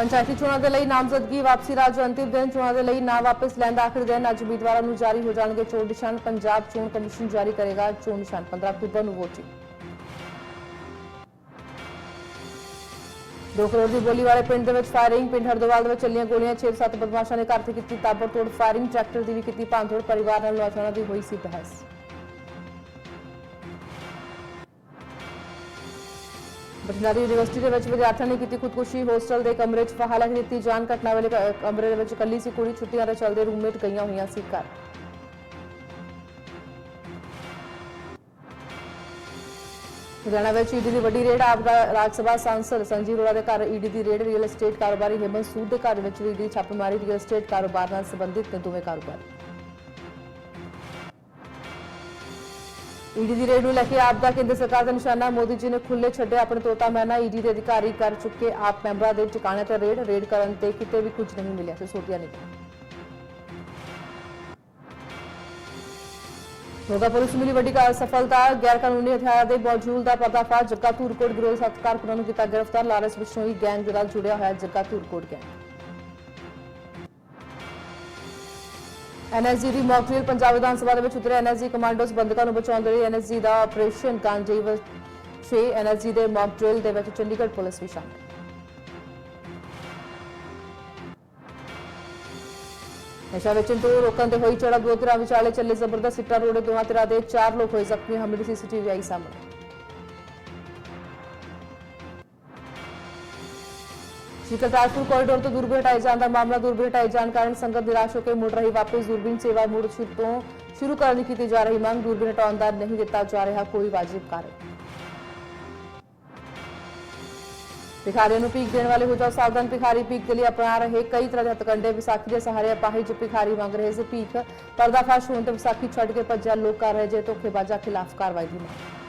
ਪੰਚਾਇਤੀ ਚੋਣਾਂ ਦੇ ਲਈ ਨਾਮਜ਼ਦਗੀ ਵਾਪਸੀ ਰਾਜ ਅੰਤਿਮ ਦਿਨ ਚੋਣਾਂ ਦੇ ਲਈ ਨਾਂ ਵਾਪਸ ਲੈਣ ਦਾ ਆਖਰੀ ਦਿਨ ਅੱਜ ਉਮੀਦਵਾਰਾਂ ਨੂੰ ਜਾਰੀ ਹੋ ਜਾਣਗੇ ਚੋਣ ਨਿਸ਼ਾਨ। ਪੰਜਾਬ ਚੋਣ ਕਮਿਸ਼ਨ ਜਾਰੀ ਕਰੇਗਾ ਚੋਣ ਨਿਸ਼ਾਨ। 15 ਅਕਤੂਬਰ ਨੂੰ ਵੋਟਿੰਗ। ਦੋ ਕਰੋੜ ਦੀ ਬੋਲੀ ਵਾਲੇ ਪਿੰਡ ਦੇ ਵਿੱਚ ਫਾਇਰਿੰਗ, ਪਿੰਡ ਹਰਦੋਵਾਲ ਦੇ ਵਿੱਚ ਚੱਲੀਆਂ ਗੋਲੀਆਂ 6-7 ਬਦਮਾਸ਼ਾਂ ਨੇ ਘਰ ਤੇ ਕੀਤੀ ਤਾਬੜਤੋੜ ਫਾਇਰਿੰਗ, ਟਰੈਕਟਰ ਦੀ ਵੀ ਕੀਤੀ ਭੰਨਤੋੜ, ਪਰਿਵਾਰ ਨਾਲ ਨੌਜਵਾਨਾਂ ਦੀ ਹੋਈ ਸੀ ਬਹਿਸ। ਬਠਿੰਡਾ ਦੀ ਯੂਨੀਵਰਸਿਟੀ ਦੇ ਵਿੱਚ ਵਿਦਿਆਰਥੀਆਂ ਨੇ ਕੀਤੀ ਖੁਦਕੁਸ਼ੀ। ਹੋਸਟਲ ਦੇ ਕਮਰੇ 'ਚ ਹਾਲਾਂਕਿ ਦਿੱਤੀ ਜਾਨ ਘਟਨਾ ਵੇਲੇ ਕਮਰੇ ਦੇ ਵਿੱਚ ਇਕੱਲੀ ਸੀ ਕੁੜੀ। ਛੁੱਟੀਆਂ ਦੇ ਚੱਲਦੇ ਰੂਮਮੇਟ ਗਈਆਂ ਹੋਈਆਂ ਸੀ ਘਰ। ਲੁਧਿਆਣਾ ਵਿੱਚ ਈਡੀ ਦੀ ਵੱਡੀ ਰੇਡ ਆਪ ਦਾ ਰਾਜ ਸਭਾ ਸਾਂਸਦ ਸੰਜੀਵ ਰੋੜਾ ਦੇ ਘਰ ਈਡੀ ਦੀ ਰੇਡ ਰੀਅਲ ਏਸਟੇਟ ਕਾਰੋਬਾਰੀ ਹੇਮੰਤ ਸੂਦ ਦੇ ਘਰ ਵਿੱਚ ਈਡੀ ਛਾਪੇਮਾਰੀ ਰੀਅਲ ਏਸਟੇਟ ਕਾਰੋਬਾਰ ਨਾਲ ਸੰਬੰਧਿਤ ਨੇ ਦੋਵੇਂ ਕਾਰੋਬਾਰੀ। ਈਡੀ ਦੀ ਰੇਡ ਨੂੰ ਲੈ ਕੇ ਆਪ ਦਾ ਕੇਂਦਰ ਸਰਕਾਰ ਦਾ ਨਿਸ਼ਾਨਾ, ਮੋਦੀ ਜੀ ਨੇ ਖੁੱਲੇ ਛੱਡੇ ਆਪਣੇ ਤੋਤਾ ਮਹਿਨਾ, ਈਡੀ ਦੇ ਅਧਿਕਾਰੀ ਕਰ ਚੁੱਕੇ ਆਪ ਮੈਂਬਰਾਂ ਦੇ ਟਿਕਾਣੇ ਤੇ ਰੇਡ। ਰੇਡ ਕਰਨ ਤੇ ਕਿਤੇ ਵੀ ਕੁਝ ਨਹੀਂ ਮਿਲਿਆ ਸਿਸੋਦੀਆ ਨੇ ਕਿਹਾ ਮੋਗਾ ਪੁਲਿਸ ਨੂੰ ਮਿਲੀ ਵੱਡੀ ਸਫਲਤਾ। ਗੈਰ ਕਾਨੂੰਨੀ ਹਥਿਆਰਾਂ ਦੇ ਮੌਜੂਦ ਦਾ ਪਰਦਾਫਾਸ਼। ਜੱਗਾ ਧੂਰਕੋਟ ਗਿਰੋਹ ਸਤਕਾਰਪੁਰ ਨੂੰ ਕੀਤਾ ਗ੍ਰਿਫਤਾਰ। ਲਾਰੈਂਸ ਬਿਸ਼ਨੋਈ ਗੈਂਗ ਦੇ ਨਾਲ ਜੁੜਿਆ ਹੋਇਆ ਜੱਗਾ ਧੂਰਕੋਟ ਗੈਂਗ। ਐਨਐਸਜੀ ਦੀ ਮੌਕ ਡਰਿਲ ਪੰਜਾਬ ਵਿਧਾਨ ਸਭਾ ਦੇ ਵਿੱਚ ਉਤਰੇ ਐਨਐਸਜੀ ਕਮਾਂਡੋਸ ਬੰਦਕਾਂ ਨੂੰ ਬਚਾਉਣ ਦੇ ਲਈ ਐਨਐਸਜੀ ਦਾ ਆਪਰੇਸ਼ਨ ਕਾਂਜੀਵ 6 ਐਨਐਸਜੀ ਦੇ ਮੌਕ ਡਰਿਲ ਦੇ ਵਿੱਚ ਚੰਡੀਗੜ੍ਹ ਪੁਲਿਸ ਵੀ ਸ਼ਾਮਲ। ਨਸ਼ਾ ਵੇਚਣ ਤੋਂ ਰੋਕਣ ਦੇ ਹੋਈ ਝੜਪ ਦੋ ਧਿਰਾਂ ਵਿਚਾਲੇ ਚੱਲੇ ਜ਼ਬਰਦਸਤ ਸਿੱਟਾ ਰੋੜੇ ਦੋਹਾਂ ਧਿਰਾਂ ਦੇ ਚਾਰ ਲੋਕ ਹੋਏ ਜ਼ਖਮੀ ਹਮਲੇ ਦੀ ਸੀਸੀਟੀਵੀ ਆਈ ਸਾਹਮਣੇ। ਸ਼੍ਰੀ ਕਰਤਾਰਪੁਰ ਕੋਰੀਡੋਰ ਤੋਂ ਦੂਰਬੀਨ ਹਟਾਏ ਜਾਣ ਦਾ ਮਾਮਲਾ ਦੂਰਬੀਨ ਹਟਾਏ ਜਾਣ ਕਾਰਨ ਸੰਗਤ ਨਿਰਾਸ਼ ਹੋ ਕੇ ਮੁੜ ਰਹੀ ਵਾਪਸ। ਦੂਰਬੀਨ ਸੇਵਾ ਮੁੜ ਤੋਂ ਸ਼ੁਰੂ ਕਰਨ ਦੀ ਕੀਤੀ ਜਾ ਰਹੀ ਮੰਗ। ਦੂਰਬੀਨ ਹਟਾਉਣ ਦਾ ਨਹੀਂ ਦਿੱਤਾ ਜਾ ਰਿਹਾ ਕੋਈ ਵਾਜਿਬ ਕਾਰਨ ਭਿਖਾਰੀਆਂ ਨੂੰ ਭੀਖ ਦੇਣ ਵਾਲੇ ਹੋ ਜਾਓ ਸਾਵਧਾਨ। ਭਿਖਾਰੀ ਭੀਖ ਦੇ ਲਈ ਅਪਣਾ ਰਹੇ ਕਈ ਤਰ੍ਹਾਂ ਦੇ ਹਥਕੰਡੇ। ਵਿਸਾਖੀ ਦੇ ਸਹਾਰੇ ਅਪਾਹੀ ਅਪਾਹਿਜ ਭਿਖਾਰੀ ਮੰਗ ਰਹੇ ਸੀ। ਭੀਖ, ਪਰਦਾਫਾਸ਼ ਹੋਣ ਤੇ ਵਿਸਾਖੀ ਛੱਡ ਕੇ ਭੱਜਿਆ ਲੋਕ ਕਰ ਰਹੇ ਜੇ ਧੋਖੇਬਾਜ਼ਾ ਖਿਲਾਫ ਕਾਰਵਾਈ ਦੀ ਮੰਗ।